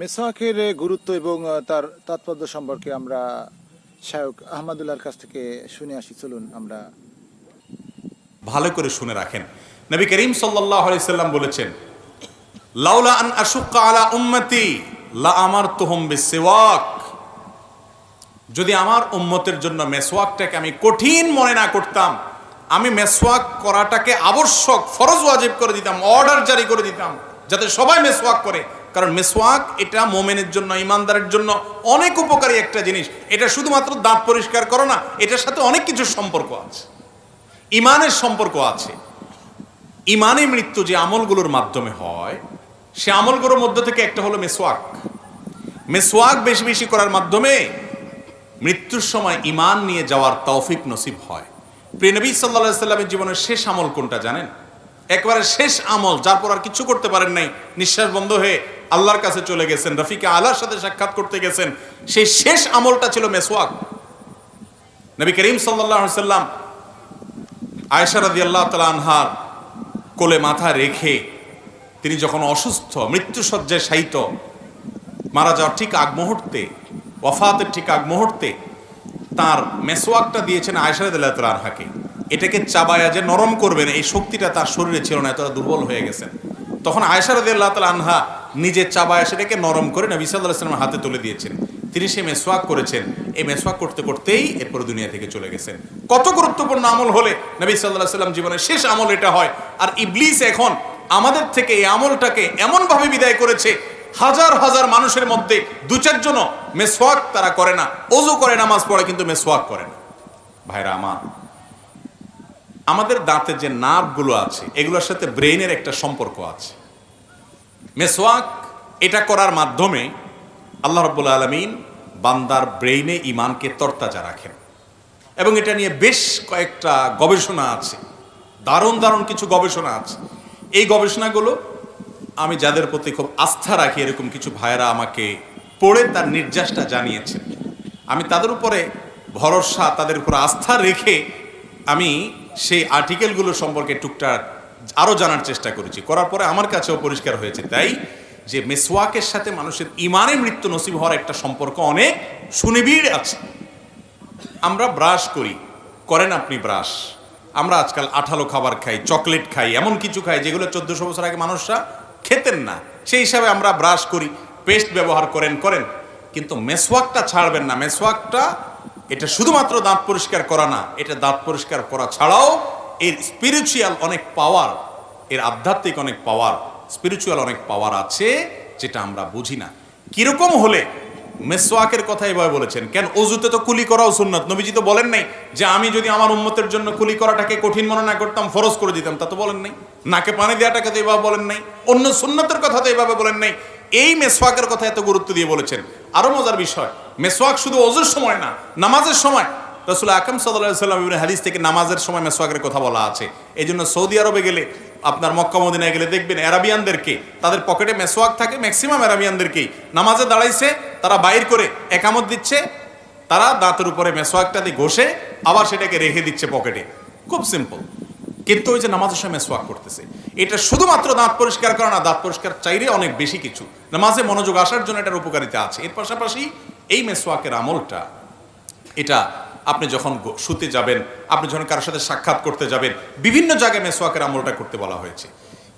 মেসওয়াকের গুরুত্ব এবং তার তাৎপর্য সম্পর্কে আমরা শায়ক আহমদুল্লাহর কাছ থেকে শুনে আসি। চলুন আমরা ভালো করে শুনে রাখেন। নবী করিম আলাইহি সাল্লাম বলেছেন, লাউলা আন আশুক্কা আলা উম্মতি, লা আমার আমারতুহুম বিসওয়াক। যদি আমার উম্মতের জন্য মেসওয়াকটাকে আমি কঠিন মনে না করতাম, আমি মেসওয়াক করাটাকে আবশ্যক, ফরজ ওয়াজিব করে দিতাম, অর্ডার জারি করে দিতাম, যাতে সবাই মেসওয়াক করে। কারণ মেসওয়াক এটা মোমেনের জন্য, ইমানদারের জন্য অনেক উপকারী একটা জিনিস। এটা শুধুমাত্র দাঁত পরিষ্কার করো না, এটার সাথে অনেক কিছু সম্পর্ক আছে। ইমানের সম্পর্ক আছে। ইমানে মৃত্যু যে আমলগুলোর মাধ্যমে হয়, সে আমলগুলোর মধ্যে থেকে একটা হলো মেসওয়াক। মেসওয়াক বেশি বেশি করার মাধ্যমে মৃত্যুর সময় ইমান নিয়ে যাওয়ার তৌফিক নসিব হয়। প্রিয়নবী সাল্লা সাল্লামের জীবনের শেষ আমল কোনটা জানেন? একবারে শেষ আমল, যার পর আর কিছু করতে পারেন নাই, নিঃশ্বাস বন্ধ হয়ে আল্লাহর কাছে চলে গেছেন, রফিকে আল্লাহর সাথে সাক্ষাৎ করতে গেছেন, সেই শেষ আমলটা ছিল মেসওয়াক। নবী করিম সাল্লাহ সাল্লাম আয়েশা রাদি আল্লাহ তালা আনহার কোলে মাথা রেখে তিনি যখন অসুস্থ মৃত্যুসজ্জায় শায়িত, মারা যাওয়ার ঠিক আগ মুহূর্তে, ওয়াফাতের ঠিক আগ মুহূর্তে তার মেসোয়াকটা দিয়েছেন তালা আনহাকে। এটাকে চাবায়া যে নরম করবেন, এই শক্তিটা তার শরীরে ছিল না, এতটা দুর্বল হয়ে গেছেন। তখন আয়েশা রাদি আল্লাহ তালা আনহা নিজে চাবায়া সেটাকে নরম করে নবী সাল্লাহ সাল্লামের হাতে তুলে দিয়েছেন। তিনি সে মেসওয়াক করেছেন। এই মেসওয়াক করতে করতেই এরপর দুনিয়া থেকে চলে গেছেন। কত গুরুত্বপূর্ণ আমল হলে নবী সাল্লাহ সাল্লাম জীবনের শেষ আমল এটা হয়। আর ইবলিস এখন আমাদের থেকে এই আমলটাকে এমনভাবে বিদায় করেছে, হাজার হাজার মানুষের মধ্যে দু চারজনও মেসওয়াক তারা করে না। অজু করে, নামাজ পড়ে, কিন্তু মেসওয়াক করে না। ভাইরা আমার, আমাদের দাঁতের যে নার্ভগুলো আছে, এগুলোর সাথে ব্রেইনের একটা সম্পর্ক আছে। মেসওয়াক এটা করার মাধ্যমে আল্লাহ রব্বুল আলমিন বান্দার ব্রেইনে ইমানকে তরতাজা রাখেন। এবং এটা নিয়ে বেশ কয়েকটা গবেষণা আছে। দারুণ দারুণ কিছু গবেষণা আছে। এই গবেষণাগুলো আমি যাদের প্রতি খুব আস্থা রাখি, এরকম কিছু ভাইয়েরা আমাকে পড়ে তার নির্যাসটা জানিয়েছেন। আমি তাদের উপরে ভরসা, তাদের উপর আস্থা রেখে আমি সেই আর্টিকেলগুলো সম্পর্কে টুকটাক আরও জানার চেষ্টা করেছি। করার পরে আমার কাছেও পরিষ্কার হয়েছে। তাই যে মেসওয়াকের সাথে মানুষের ইমানে মৃত্যু নসিব হওয়ার একটা সম্পর্ক অনেক সুনিবিড় আছে। আমরা ব্রাশ করি। করেন আপনি ব্রাশ। আমরা আজকাল আঠালো খাবার খাই, চকলেট খাই, এমন কিছু খাই যেগুলো চোদ্দশো বছর আগে মানুষরা খেতেন না। সেই হিসাবে আমরা ব্রাশ করি, পেস্ট ব্যবহার করেন করেন। কিন্তু মেসওয়াকটা ছাড়বেন না। মেসওয়াকটা, এটা শুধুমাত্র দাঁত পরিষ্কার করা না, এটা দাঁত পরিষ্কার করা ছাড়াও এর স্পিরিচুয়াল অনেক পাওয়ার এর আধ্যাত্মিক অনেক পাওয়ার স্পিরিচুয়াল অনেক পাওয়ার আছে যেটা আমরা বুঝি না। কীরকম হলে? মেসওয়াকের কথা এভাবে বলেছেন, কেন অজুতে তো কুলি করাও সুন্নত? নবীজি তো বলেন নাই যে আমি যদি আমার উম্মতের জন্য কুলি করাটাকে কঠিন মনে না করতাম, ফরজ করে দিতাম, তা তো বলেন নাই। নাকে পানি দেওয়াটাকে তো এভাবে বলেন নাই। অন্য সুন্নতের কথা তো এভাবে বলেন নাই। এই মেসওয়াকের কথা এত গুরুত্ব দিয়ে বলেছেন। আরও মজার বিষয়, মেসওয়াক শুধু অজুর সময় না, নামাজের সময় রসুল আকাম সাল্লাহ সাল্লাম হাদিস থেকে নামাজের সময় মেসোয়াকের কথা বলা আছে। এই জন্য সৌদি আরবে গেলে আপনার মক্কা, মদিনায় গেলে দেখবেন অ্যারাবিয়ানদেরকে তাদের পকেটে মেসওয়াক থাকে, ম্যাক্সিমাম অ্যারাবিয়ানদেরকেই নামাজে দাঁড়াইছে, তারা বাইর করে একামত দিচ্ছে, তারা দাঁতের উপরে মেসোয়াকটা দিয়ে ঘষে আবার সেটাকে রেখে দিচ্ছে পকেটে। খুব সিম্পল। কিন্তু ওই যে নামাজের সময় মেসোয়াক করতেছে, এটা শুধুমাত্র দাঁত পরিষ্কার করা না, দাঁত পরিষ্কার চাইলে অনেক বেশি কিছু। নামাজে মনোযোগ আসার জন্য এটার উপকারিতা আছে। এর পাশাপাশি এই মেসওয়াকের আমলটা, এটা আপনি যখন শুতে যাবেন, আপনি যখন কারোর সাথে সাক্ষাৎ করতে যাবেন, বিভিন্ন জায়গায় মেসোয়াকের আমলটা করতে বলা হয়েছে।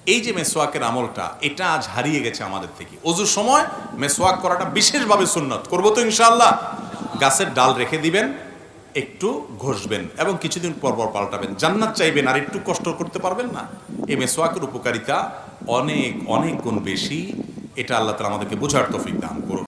এই যে মেসোয়াকের আমলটা, এটা আজ হারিয়ে গেছে আমাদের থেকে। অজুর সময় মেসোয়াক করাটা বিশেষভাবে সুন্নত। করব তো ইনশাআল্লাহ। গাছের ডাল রেখে দিবেন, একটু ঘষবেন এবং কিছুদিন পর পর পাল্টাবেন। জান্নাত চাইবেন, আর একটু কষ্ট করতে পারবেন না। এই মেসোয়াকের উপকারিতা অনেক অনেক গুণ বেশি। এটা আল্লাহ তালা আমাদেরকে বোঝার তফিক দান।